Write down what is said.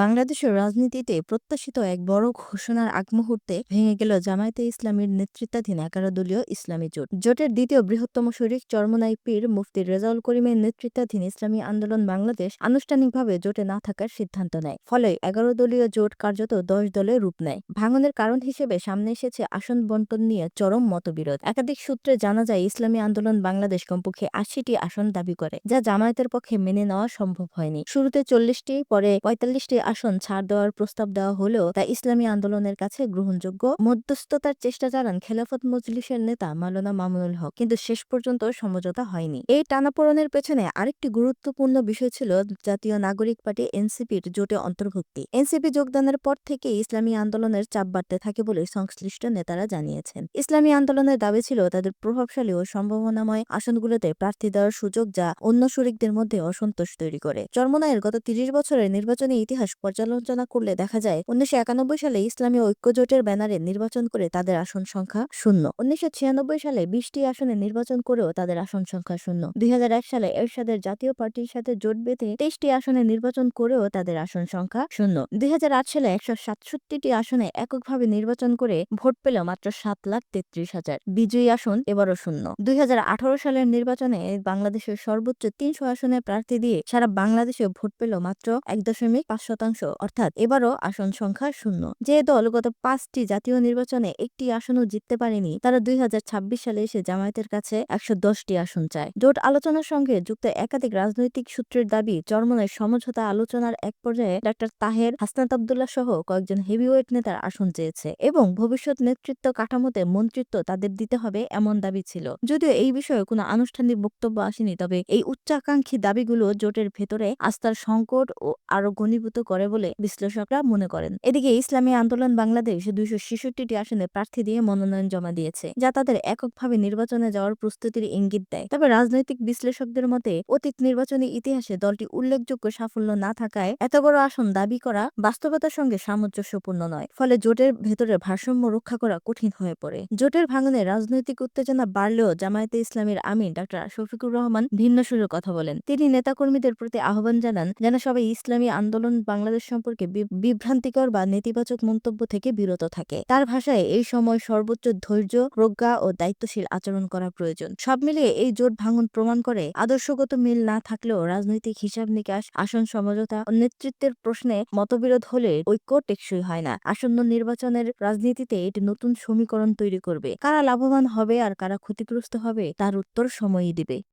বাংলাদেশের রাজনীতিতে প্রত্যাশিত এক বড় ঘোষণার আগমুহূর্তে ভেঙে গেল জামায়াতে ইসলামীর নেতৃত্বাধীন এগারো দলীয় ইসলামী জোট। জোটের দ্বিতীয় বৃহত্তম শরিক চরমনাই পীর মুফতি রেজাউল করিমের নেতৃত্বাধীন ইসলামী আন্দোলন বাংলাদেশ আনুষ্ঠানিকভাবে জোটে না থাকার সিদ্ধান্ত নেয়, ফলে এগারো দলীয় জোট কার্যত দশ দলে রূপ নেয়। ভাঙনের কারণ হিসেবে সামনে এসেছে আসন বন্টন নিয়ে চরম মতবিরোধ। একাধিক সূত্রে জানা যায়, ইসলামী আন্দোলন বাংলাদেশ কমপক্ষে আশিটি আসন দাবি করে, যা জামায়াতের পক্ষে মেনে নেওয়া সম্ভব হয়নি। শুরুতে চল্লিশটি, পরে পঁয়তাল্লিশটি আসন ছাড় দেওয়ার প্রস্তাব দেওয়া হলেও তা ইসলামী আন্দোলনের কাছে গ্রহণযোগ্য। মধ্যস্থতার চেষ্টা চালান খেলাফত মজলিসের নেতা মাওলানা মামুনুল হক। কিন্তু শেষ পর্যন্ত সমঝোতা হয়নি। এই টানাপোড়নের পেছনে আরেকটি গুরুত্বপূর্ণ বিষয় ছিল জাতীয় নাগরিক পার্টি এনসিপির জোটে অন্তর্ভুক্তি। এনসিপি যোগদানের পর থেকে ইসলামী আন্দোলনের চাপ বাড়তে থাকে বলে সংশ্লিষ্ট নেতারা জানিয়েছেন। ইসলামী আন্দোলনের দাবি ছিল তাদের প্রভাবশালী ও সম্ভাবনাময় আসনগুলোতে প্রার্থী দেওয়ার সুযোগ যা অন্য শরিকদের মধ্যে অসন্তোষ তৈরি করে। চরমনায়ের গত তিরিশ বছরের নির্বাচনী ইতিহাস পর্যালোচনা করলে দেখা যায় উনিশশো একানব্বই সালে ইসলামী ঐক্যজোটের ব্যানারে নির্বাচন করে তাদের আসন সংখ্যা শূন্য। উনিশশো সালে বিশটি আসনে নির্বাচন করেও তাদের আসন সংখ্যা শূন্য। দুই সালে এরশাদের জাতীয় পার্টির সাথে জোট বেঁধে তেইশটি আসনে নির্বাচন করেও তাদের আসন সংখ্যা শূন্য। দুই সালে একশো সাতষট্টিটি আসনে এককভাবে নির্বাচন করে ভোট পেল মাত্র সাত লাখ তেত্রিশ হাজার। বিজয়ী আসন এবারও শূন্য। দুই সালের নির্বাচনে বাংলাদেশের সর্বোচ্চ তিনশো আসনে প্রার্থী দিয়ে সারা বাংলাদেশে ভোট পেল মাত্র এক দশমিক পাঁচ শতাংশ। অর্থাৎ এবারও আসন সংখ্যা শূন্য। যে দল গত পাঁচটি জাতীয় নির্বাচনে একটি আসনও জিততে পারেনি, তারা দুই সালে এসে জামায়াতের কাছে একশো দশটি আসন চায়। জোট আলোচনার সঙ্গে যুক্ত একাধিক রাজনৈতিক সূত্রের দাবি চরমনের সমঝোতা আলোচনার এক পর্যায়ে ডাক্তার তাহের হাসনাত আবদুল্লাহ সহ কয়েকজন হেভিওয়েট নেতার আসন চেয়েছে এবং ভবিষ্যৎ নেতৃত্ব কাঠামোতে মন্ত্রিত্ব তাদের দিতে হবে এমন দাবি ছিল। যদিও এই বিষয়ে কোনো আনুষ্ঠানিক বক্তব্য আসেনি, তবে এই উচ্চাকাঙ্ক্ষী দাবিগুলো জোটের ভেতরে আস্থার সংকট ও আরও ঘনীভূত করে বলে বিশ্লেষকরা মনে করেন। এদিকে ইসলামী আন্দোলন বাংলাদেশ দুইশো ছেষট্টিটি আসনে প্রার্থী দিয়ে মনোনয়ন জমা দিয়েছে, যা তাদের এককভাবে নির্বাচনে যাওয়ার প্রস্তুতির ইঙ্গিত দেয়। তবে রাজনৈতিক বিশ্লেষকদের মতে, অতীত নির্বাচনী ইতিহাসে দলটি উল্লেখযোগ্য সাফল্য না থাকায় এত বড় আসন দাবি করা বাস্তবতার সঙ্গে সামঞ্জস্যপূর্ণ নয়, ফলে জোটের ভেতরে ভারসাম্য রক্ষা করা কঠিন হয়ে পড়ে। জোটের ভাঙনে রাজনৈতিক উত্তেজনা বাড়লেও জামায়াতে ইসলামীর আমিন ডাক্তার শফিকুর রহমান ভিন্ন সুরে কথা বলেন। তিনি নেতাকর্মীদের প্রতি আহ্বান জানান, যেন সবাই ইসলামী আন্দোলন বাংলাদেশ সম্পর্কে বিভ্রান্তিকর বা নেতিবাচক মন্তব্য থেকে বিরত থাকে। তার ভাষায় এই সময় সর্বোচ্চ ধৈর্য, প্রজ্ঞা ও দায়িত্বশীল আচরণ করা প্রয়োজন। সব মিলিয়ে এই জোট ভাঙন প্রমাণ করে আদর্শগত মিল না থাকলেও রাজনৈতিক হিসাব নিকাশ, আসন সমঝোতা ও নেতৃত্বের প্রশ্নে মতবিরোধ হলে ঐক্য টেকসই হয় না। আসন্ন নির্বাচনের রাজনীতিতে এটি নতুন সমীকরণ তৈরি করবে। কারা লাভবান হবে আর কারা ক্ষতিগ্রস্ত হবে তার উত্তর সময়ই দিবে।